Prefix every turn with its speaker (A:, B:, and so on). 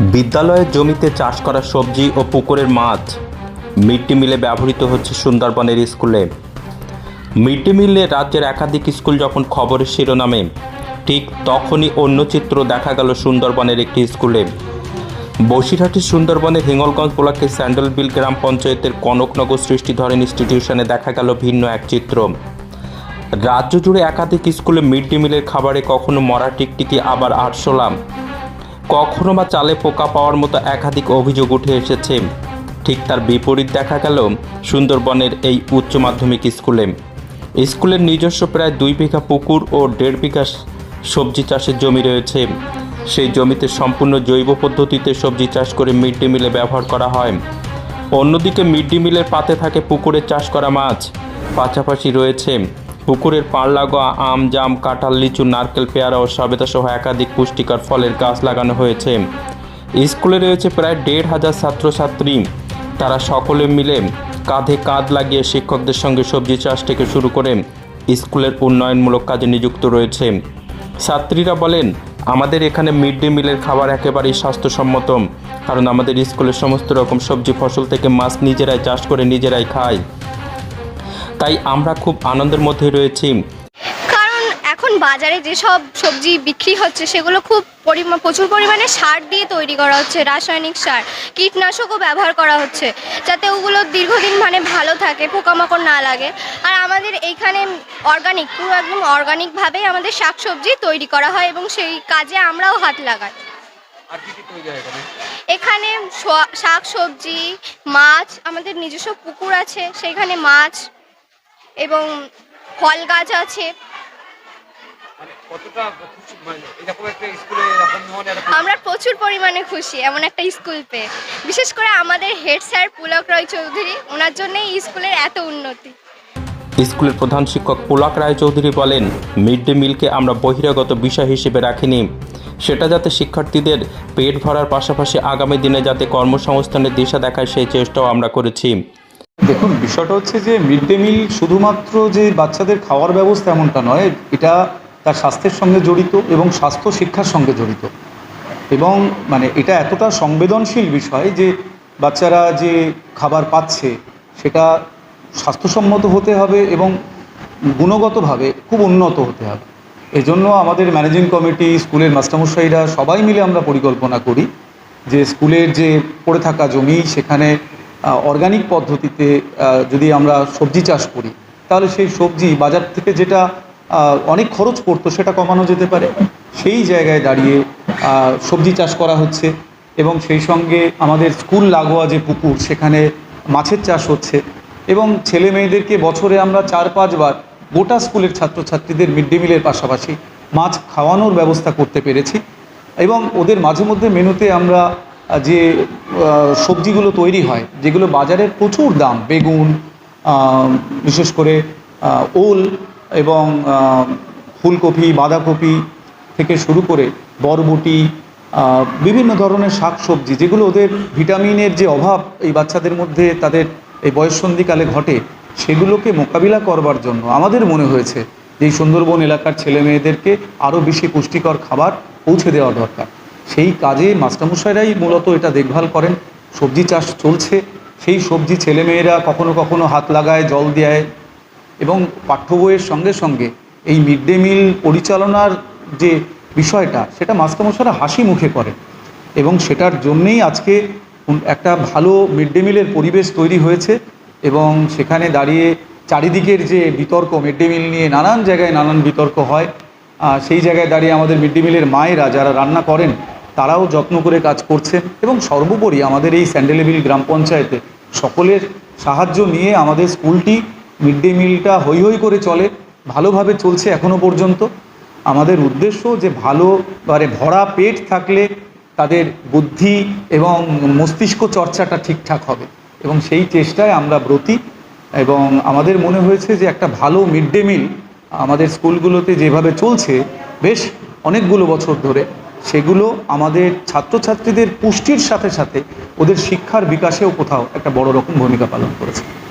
A: বিদ্যালয়ের জমিতে চাষ করা সবজি ও পুকুরের মাছ মিড ডে মিলে ব্যবহৃত হচ্ছে সুন্দরবনের স্কুলে। মিড ডে মিলে রাজ্যের একাধিক স্কুল যখন খবরের শিরোনামে, ঠিক তখনই অন্য চিত্র দেখা গেল সুন্দরবনের একটি স্কুলে। বসিরহাটের সুন্দরবনের হিঙ্গলগঞ্জ ব্লকের স্যান্ডেলবিল গ্রাম পঞ্চায়েতের কনকনগর সৃষ্টিধরেন ইনস্টিটিউশনে দেখা গেল ভিন্ন এক চিত্র। রাজ্য জুড়ে একাধিক স্কুলে মিড ডে মিলের খাবারে কখনো মরা টিকটিকি আবার আরশোলাম। কখনো বা চালে পোকা পাওয়ার মতো একাধিক অভিযোগ উঠে এসেছে। ঠিক তার বিপরীত দেখা গেল সুন্দরবনের এই উচ্চ মাধ্যমিক স্কুলে। স্কুলের নিজস্ব প্রায় দুই বিঘা পুকুর ও দেড় বিঘা সবজি চাষের জমি রয়েছে। সেই জমিতে সম্পূর্ণ জৈব পদ্ধতিতে সবজি চাষ করে মিড ডে মিলে ব্যবহার করা হয়। অন্যদিকে মিড ডে মিলের পাতে থাকে পুকুরে চাষ করা মাছ। পাশাপাশি রয়েছে পুকুরের পাড় লাগোয়া আম, জাম, কাঁঠাল, লিচু, নারকেল, পেয়ারা ও সবেদা সহ একাধিক পুষ্টিকর ফলের গাছ লাগানো হয়েছে। স্কুলে রয়েছে প্রায় দেড় হাজার ছাত্রছাত্রী। তারা সকলে মিলে কাঁধে কাঁধ লাগিয়ে শিক্ষকদের সঙ্গে সবজি চাষ থেকে শুরু করে স্কুলের উন্নয়নমূলক কাজে নিযুক্ত রয়েছে। ছাত্রীরা বলেন, আমাদের এখানে মিড ডে মিলের খাবার একেবারেই স্বাস্থ্যসম্মত, কারণ আমাদের স্কুলের সমস্ত রকম সবজি ফসল থেকে মাছ নিজেরাই চাষ করে নিজেরাই খাই তাই আমরা খুব আনন্দের মধ্যে রয়েছি।
B: কারণ এখন বাজারে যেসব সবজি বিক্রি হচ্ছে সেগুলো খুব পরিমা প্রচুর পরিমাণে সার দিয়ে তৈরি করা হচ্ছে রাসায়নিক সার। কীটনাশকও ব্যবহার করা হচ্ছে যাতে ওগুলো দীর্ঘদিন মানে ভালো থাকে পোকামাকড় না লাগে। আর আমাদের এইখানে অর্গানিক পুরো একদম অর্গানিকভাবেই আমাদের শাকসবজি তৈরি করা হয় এবং সেই কাজে আমরাও হাত লাগাই।
C: এখানে?
B: শাক সবজি মাছ আমাদের নিজস্ব পুকুর আছে সেখানে মাছ এবং ফল গাছ আছে।
C: মানে মানে
B: আমরা প্রচুর পরিমাণে খুশি এমন একটা স্কুল পেয়ে। বিশেষ করে আমাদের হেড স্যার পুলক রয় চৌধুরী ওনার জন্যই এই স্কুলের এত উন্নতি।
A: স্কুলের প্রধান শিক্ষক পুলক রায় চৌধুরী বলেন মিড ডে মিলকে আমরা বহিরাগত বিষয় হিসেবে রাখিনি। সেটা যাতে শিক্ষার্থীদের পেট ভরার পাশাপাশি আগামী দিনে যাতে কর্মসংস্থানের দিশা দেখায় সেই চেষ্টাও আমরা করেছি।
D: দেখুন, বিষয়টা হচ্ছে যে মিড ডে মিল শুধুমাত্র যে বাচ্চাদের খাওয়ার ব্যবস্থা এমনটা নয়, এটা তার স্বাস্থ্যের সঙ্গে জড়িত এবং স্বাস্থ্য শিক্ষার সঙ্গে জড়িত। এবং মানে এটা এতটা সংবেদনশীল বিষয় যে বাচ্চারা যে খাবার পাচ্ছে, সেটা স্বাস্থ্যসম্মত হতে হবে এবং গুণগতভাবে খুব উন্নত হতে হবে। এজন্য আমাদের ম্যানেজিং কমিটি, স্কুলের মাস্টারমশাইরা সবাই মিলে আমরা পরিকল্পনা করি যে স্কুলের যে পড়ে থাকা জমি, সেখানে অর্গানিক পদ্ধতিতে যদি আমরা সবজি চাষ করি, তাহলে সেই সবজি বাজার থেকে যেটা অনেক খরচ পড়তো, সেটা কমানো যেতে পারে। সেই জায়গায় দাঁড়িয়ে সবজি চাষ করা হচ্ছে এবং সেই সঙ্গে আমাদের স্কুল লাগোয়া যে পুকুর, সেখানে মাছের চাষ হচ্ছে এবং ছেলে মেয়েদেরকে বছরে আমরা চার পাঁচবার গোটা স্কুলের ছাত্রছাত্রীদের মিড ডে মিলের পাশাপাশি মাছ খাওয়ানোর ব্যবস্থা করতে পেরেছি এবং ওদের মাঝে মধ্যে মেনুতে আমরা যে সবজিগুলো তৈরি হয়, যেগুলো বাজারে প্রচুর দাম, বেগুন বিশেষ করে ওল এবং ফুলকপি, বাঁধাকপি থেকে শুরু করে বরবটি বিভিন্ন ধরনের শাক সবজি যেগুলো ওদের ভিটামিনের যে অভাব এই বাচ্চাদের মধ্যে তাদের এই বয়ঃসন্ধিকালে ঘটে, সেগুলোকে মোকাবিলা করবার জন্য আমাদের মনে হয়েছে যে সুন্দরবন এলাকার ছেলে মেয়েদেরকে আরও বেশি পুষ্টিকর খাবার পৌঁছে দেওয়া দরকার। সেই কাজে মাস্টারমশাইরাই মূলত এটা দেখভাল করেন। সবজি চাষ চলছে, সেই সবজি ছেলেমেয়েরা কখনো কখনো হাত লাগায়, জল দেয় এবং পাঠ্য বইয়ের সঙ্গে সঙ্গে এই মিড ডে মিল পরিচালনার যে বিষয়টা, সেটা মাস্টারমশাইরা হাসি মুখে করে এবং সেটার জন্যেই আজকে একটা ভালো মিড ডে মিলের পরিবেশ তৈরি হয়েছে এবং সেখানে দাঁড়িয়ে চারিদিকের যে বিতর্ক, মিড ডে মিল নিয়ে নানান জায়গায় নানান বিতর্ক হয়। সেই জায়গায় দাঁড়িয়ে আমাদের মিড ডে মিলের মায়েরা যারা রান্না করেন তারাও যত্ন করে কাজ করছেন এবং সর্বোপরি আমাদের এই স্যান্ডেলেবিল গ্রাম পঞ্চায়েতে সকলের সাহায্য নিয়ে আমাদের স্কুলটি মিড ডে মিলটা হৈ হৈ করে চলে, ভালোভাবে চলছে এখনও পর্যন্ত। আমাদের উদ্দেশ্য যে ভালো মানে ভরা পেট থাকলে তাদের বুদ্ধি এবং মস্তিষ্ক চর্চাটা ঠিকঠাক হবে এবং সেই চেষ্টায় আমরা ব্রতী এবং আমাদের মনে হয়েছে যে একটা ভালো মিড ডে মিল আমাদের স্কুলগুলোতে যেভাবে চলছে, বেশ অনেকগুলো বছর ধরে সেগুলো আমাদের ছাত্রছাত্রীদের পুষ্টির সাথে সাথে ওদের শিক্ষার বিকাশেও কোথাও একটা বড় রকম ভূমিকা পালন করেছে।